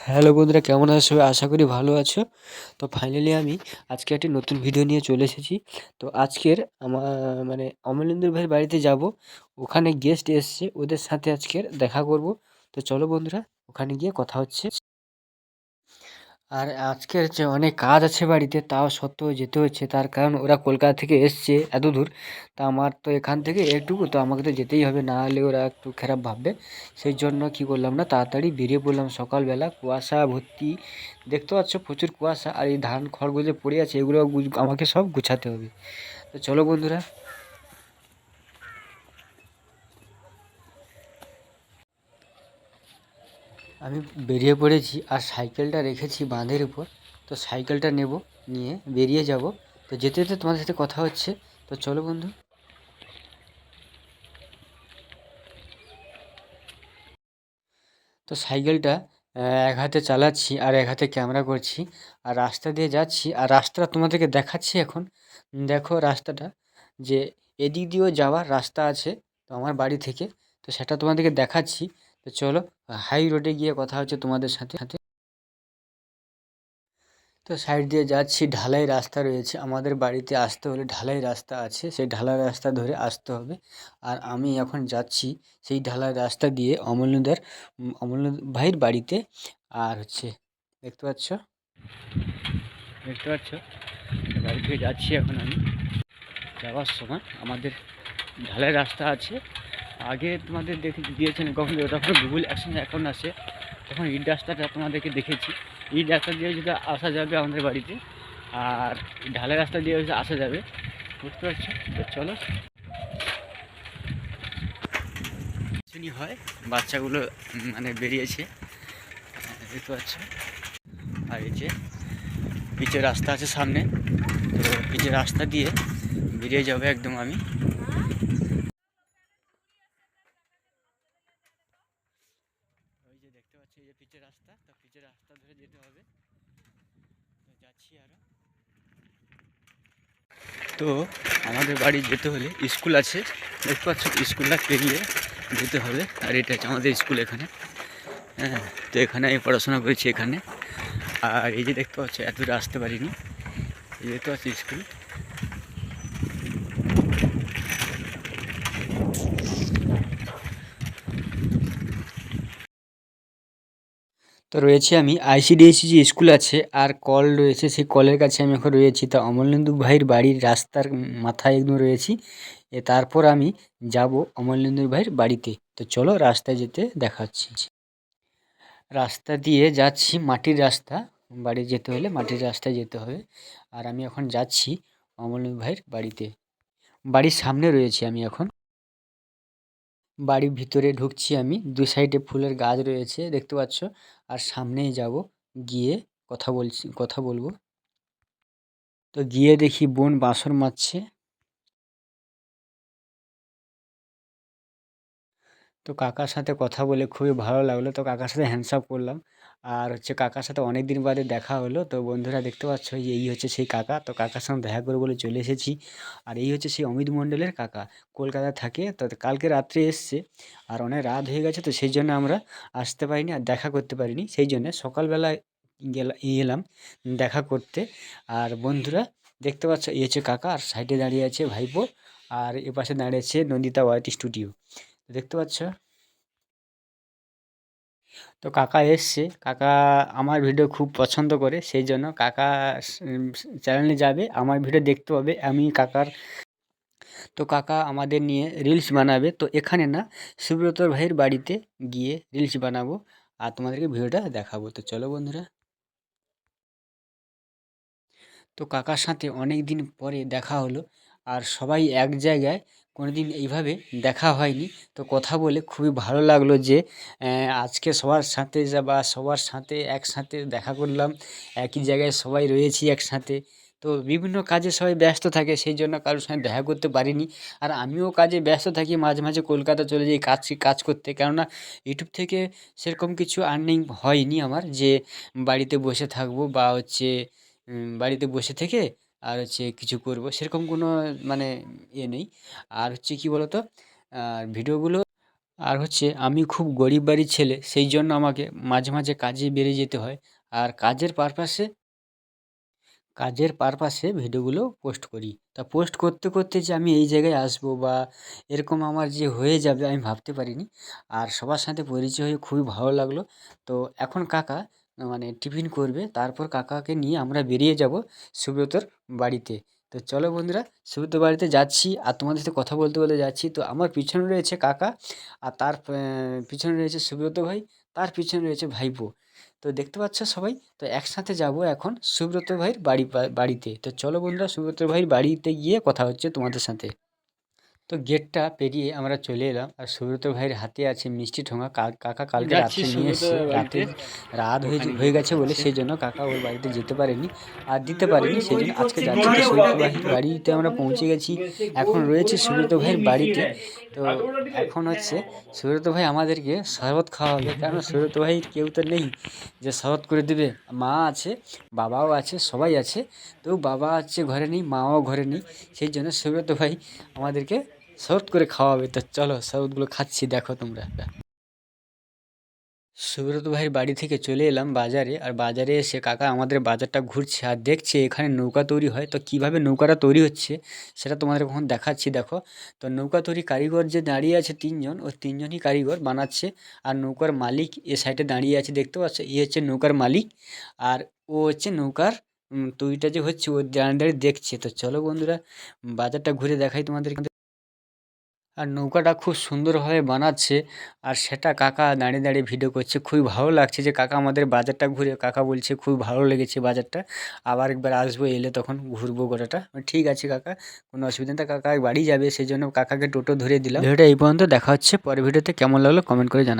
Hello বন্ধুরা, কেমন আছো? আশা করি ভালো আছো। তো ফাইনালি আমি আজকে একটি নতুন ভিডিও নিয়ে চলে এসেছি। তো আজকের আমার মানে অমলেন্দুর ভাইয়ের বাড়িতে যাব। ওখানে গেস্ট এসছে। ওদের সাথে আজকের দেখা করব। তো চলো বন্ধুরা, ওখানে গিয়ে কথা হচ্ছে। আর আজকের যে অনেক কাজ আছে বাড়িতে, তাও সত্ত্বেও যেতে হচ্ছে। তার কারণ ওরা কলকাতা থেকে এসছে এত দূর, তা আমার তো এখান থেকে একটুকু, তো আমাকে তো যেতেই হবে। না হলে ওরা একটু খারাপ ভাববে। সেই জন্য কী করলাম না, তাড়াতাড়ি বেরিয়ে পড়লাম সকালবেলা। কুয়াশা ভর্তি, দেখতে পাচ্ছ প্রচুর কুয়াশা। আর এই ধান খড়গুলো পড়ে আছে, এগুলো আমাকে সব গুছাতে হবে। তো চলো বন্ধুরা আমি বেরিয়ে পড়েছি আর সাইকেলটা রেখেছি বাঁধের উপর। তো সাইকেলটা নেব, নিয়ে বেরিয়ে যাব। তো যেতে যেতে তোমাদের সাথে কথা হচ্ছে। তো চলো বন্ধু। তো সাইকেলটা এক হাতে চালাচ্ছি আর এক হাতে ক্যামেরা করছি। আর রাস্তা দিয়ে যাচ্ছি। আর রাস্তাটা তোমাদেরকে দেখাচ্ছি এখন। দেখো রাস্তাটা যে এদিক দিয়েও যাওয়ার রাস্তা আছে, তো আমার বাড়ি থেকে। তো সেটা তোমাদেরকে দেখাচ্ছি। তো চলো হাই রোডে গিয়ে কথা হচ্ছে তোমাদের সাথে। সাথে তো সাইড দিয়ে যাচ্ছি, ঢালাই রাস্তা রয়েছে। আমাদের বাড়িতে আসতে হলে ঢালাই রাস্তা আছে। সেই ঢালাই রাস্তা ধরে আসতে হবে। আর আমি এখন যাচ্ছি সেই ঢালাই রাস্তা দিয়ে অমলনুদার অমল ভাইয়ের বাড়িতে। আর হচ্ছে, দেখতে পাচ্ছ? দেখতে পাচ্ছ? বাড়ি থেকে যাচ্ছি এখন আমি। যাওয়ার সময় আমাদের ঢালাই রাস্তা আছে। আগে তোমাদের দেখে দিয়েছেন কখন যখন গুগল অ্যাকশন অ্যাকাউন্ট আসে তখন ইট রাস্তাটা তোমাদেরকে দেখেছি। ইট রাস্তা দিয়ে যদি আসা যাবে আমাদের বাড়িতে, আর ঢালাই রাস্তা দিয়ে আসা যাবে, বুঝতে পারছ? তো চলো। শুনি হয়, বাচ্চাগুলো মানে বেরিয়েছে। দেখতে পাচ্ছ? আর এই যে পিচের রাস্তা আছে সামনে। তো পিচের রাস্তা দিয়ে বেরিয়ে যাবে একদম আমি। এই যে পিচের রাস্তা। তো পিচের রাস্তা ধরে যেতে হবে। তো যাচ্ছি আরও তো আমাদের বাড়ি যেতে হলে স্কুল আছে। দেখতে পাচ্ছ, স্কুলটা পেরিয়ে যেতে হবে। আর এটা হচ্ছে আমাদের স্কুল এখানে। হ্যাঁ তো এখানে আমি পড়াশোনা করেছি এখানে। আর এই যে দেখতে পাচ্ছ, এত আসতে পারিনি এই দেখতে পাচ্ছি স্কুল। তো রয়েছে আমি আইসিডিএসি যে স্কুল আছে আর কল রয়েছে, সেই কলের কাছে আমি এখন রয়েছি। তা অমলেন্দু ভাইয়ের বাড়ির রাস্তার মাথায় একদম রয়েছি। এ তারপর আমি যাব অমলেন্দু ভাইয়ের বাড়িতে। তো চলো রাস্তায় যেতে দেখাচ্ছি। রাস্তা দিয়ে যাচ্ছি, মাটির রাস্তা। বাড়ি যেতে হলে মাটির রাস্তায় যেতে হবে। আর আমি এখন যাচ্ছি অমলেন্দু ভাইয়ের বাড়িতে। বাড়ির সামনে রয়েছি আমি এখন। বাড়ির ভিতরে ঢুকছি আমি। দু সাইডে ফুলের গাছ রয়েছে, দেখতে পাচ্ছ? আর সামনেই যাব, গিয়ে কথা বলছি, কথা বলব। তো গিয়ে দেখি বোন বাসর মারছে। তো কাকার সাথে কথা বলে খুবই ভালো লাগল। তো কাকার সাথে হ্যান্ডসাপ করলাম। আর হচ্ছে কাকার সাথে অনেক দিন বাদে দেখা হলো। তো বন্ধুরা দেখতে পাচ্ছ, এই হচ্ছে সেই কাকা। তো কাকার সঙ্গে দেখা করে বলে চলে এসেছি। আর এই হচ্ছে সেই অমিত মণ্ডলের কাকা। কলকাতা থাকে, তো কালকে রাত্রে এসছে। আর অনেক রাত হয়ে গেছে, তো সেই জন্য আমরা আসতে পারিনি আর দেখা করতে পারিনি। সেই জন্য সকালবেলা গেলাম এলাম দেখা করতে। আর বন্ধুরা দেখতে পাচ্ছ, এই হচ্ছে কাকা। আর সাইডে দাঁড়িয়ে আছে ভাইপো। আর এ পাশে দাঁড়িয়েছে নন্দিতা ওয়াইট স্টুডিও। দেখতে পাচ্ছ তো কাকা এসছে। কাকা আমার ভিডিও খুব পছন্দ করে, সেই জন্য কাকা চ্যানেলে যাবে, আমার ভিডিও দেখতে পাবে, আমি কাকার তো কাকা আমাদের নিয়ে রিলস বানাবে। তো এখানে না সুব্রত ভাইয়ের বাড়িতে গিয়ে রিলস বানাবো আর তোমাদেরকে ভিডিওটা দেখাবো। তো চলো বন্ধুরা। তো কাকার সাথে অনেক দিন পরে দেখা হলো আর সবাই এক জায়গায় কোনো দিন এইভাবে দেখা হয়নি। তো কথা বলে খুবই ভালো লাগল যে আজকে সবার সাথে বা সবার সাথে একসাথে দেখা করলাম। একই জায়গায় সবাই রয়েছি একসাথে। তো বিভিন্ন কাজে সবাই ব্যস্ত থাকে, সেই জন্য কারোর সঙ্গে দেখা করতে পারিনি। আর আমিও কাজে ব্যস্ত থাকি, মাঝে মাঝে কলকাতা চলে যাই কাজ কাজ করতে। কেননা ইউটিউব থেকে সেরকম কিছু আর্নিং হয়নি আমার যে, বাড়িতে বসে থাকব বা হচ্ছে বাড়িতে বসে থেকে আর হচ্ছে কিছু করব। সেরকম কোনো মানে ইয়ে নেই। আর হচ্ছে কী বলতো? আর ভিডিওগুলো, আর হচ্ছে আমি খুব গরিব বাড়ির ছেলে, সেই জন্য আমাকে মাঝে মাঝে কাজে বেরিয়ে যেতে হয়। আর কাজের পারপাসে কাজের পারপাসে ভিডিওগুলো পোস্ট করি। তা পোস্ট করতে করতে যে আমি এই জায়গায় আসব বা এরকম আমার যে হয়ে যাবে, আমি ভাবতে পারিনি। আর সবার সাথে পরিচয় হয়ে খুবই ভালো লাগল। তো এখন কাকা মানে টিফিন করবে। তারপর কাকাকে নিয়ে আমরা বেরিয়ে যাব সুব্রতর বাড়িতে। তো চলো বন্ধুরা, সুব্রত বাড়িতে যাচ্ছি আর তোমাদের সাথে কথা বলতে বলতে যাচ্ছি। তো আমার পিছনে রয়েছে কাকা আর তার পিছনে রয়েছে সুব্রত ভাই, তার পিছনে রয়েছে ভাইপো। তো দেখতে পাচ্ছ সবাই? তো একসাথে যাব এখন সুব্রত ভাইয়ের বাড়ি, বাড়িতে। তো চলো বন্ধুরা, সুব্রত ভাইয়ের বাড়িতে গিয়ে কথা হচ্ছে তোমাদের সাথে। তো গেটটা পেরিয়ে আমরা চলে এলাম। আর সুব্রত ভাইয়ের হাতে আছে মিষ্টি ঠোঙা। কাকা কালকে রাত্রে নিয়ে এসছে রাতে রাত হয়ে হয়ে গেছে বলে সেই জন্য কাকা ওর বাড়িতে যেতে পারেনি। আর দিতে পারেনি সেই জন্য আজকে যাচ্ছি সুব্রত ভাইয়ের বাড়িতে আমরা পৌঁছে গেছি। এখন রয়েছে সুব্রত ভাইয়ের বাড়িতে। তো এখন হচ্ছে সুব্রত ভাই আমাদেরকে শরবত খাওয়াবে। কারণ সুব্রত ভাই কেউ তো নেই যে শরবত করে দেবে। মা আছে বাবাও আছে সবাই আছে। তো বাবা আছে ঘরে নেই মাও ঘরে নেই। সেই জন্য সুব্রত ভাই আমাদেরকে শরবত করে খাওয়াবে, তো চলো শরবতগুলো খাচ্ছি, দেখো তোমরা সুব্রত ভাইয়ের বাড়ি থেকে চলে এলাম বাজারে, আর বাজারে এসে কাকা আমাদের বাজারটা ঘুরছে, আর দেখছে এখানে নৌকা তৈরি হয়, তো কীভাবে নৌকাটা তৈরি হচ্ছে সেটা তোমাদের কখন দেখাচ্ছি, দেখো। তো নৌকা তৈরি কারিগর যে দাঁড়িয়ে আছে তিনজন, ও তিনজনই কারিগর বানাচ্ছে, আর নৌকার মালিক এ সাইডে দাঁড়িয়ে আছে, দেখতে পাচ্ছ? ই হচ্ছে নৌকার মালিক, আর ও হচ্ছে নৌকার তৈরিটা যে হচ্ছে, ও দাঁড়িয়ে দাঁড়িয়ে দেখছে। তো চলো বন্ধুরা, বাজারটা ঘুরে দেখাই তোমাদের আর নৌকাটা খুব সুন্দরভাবে বানাচ্ছে আর সেটা কাকা দাঁড়িয়ে দাঁড়িয়ে ভিডিও করছে। খুবই ভালো লাগছে যে কাকা আমাদের বাজারটা ঘুরে, কাকা বলছে খুব ভালো লেগেছে বাজারটা। আবার একবার আসব, এলে তখন ঘুরবো গোটাটা। ঠিক আছে কাকা, কোনো অসুবিধা নেই। কাকা বাড়ি যাবে সেই জন্য কাকাকে টোটো ধরে দিলাম। ভিডিওটা এই পর্যন্ত, দেখা হচ্ছে পরের ভিডিওতে। কেমন লাগল কমেন্ট করে জানা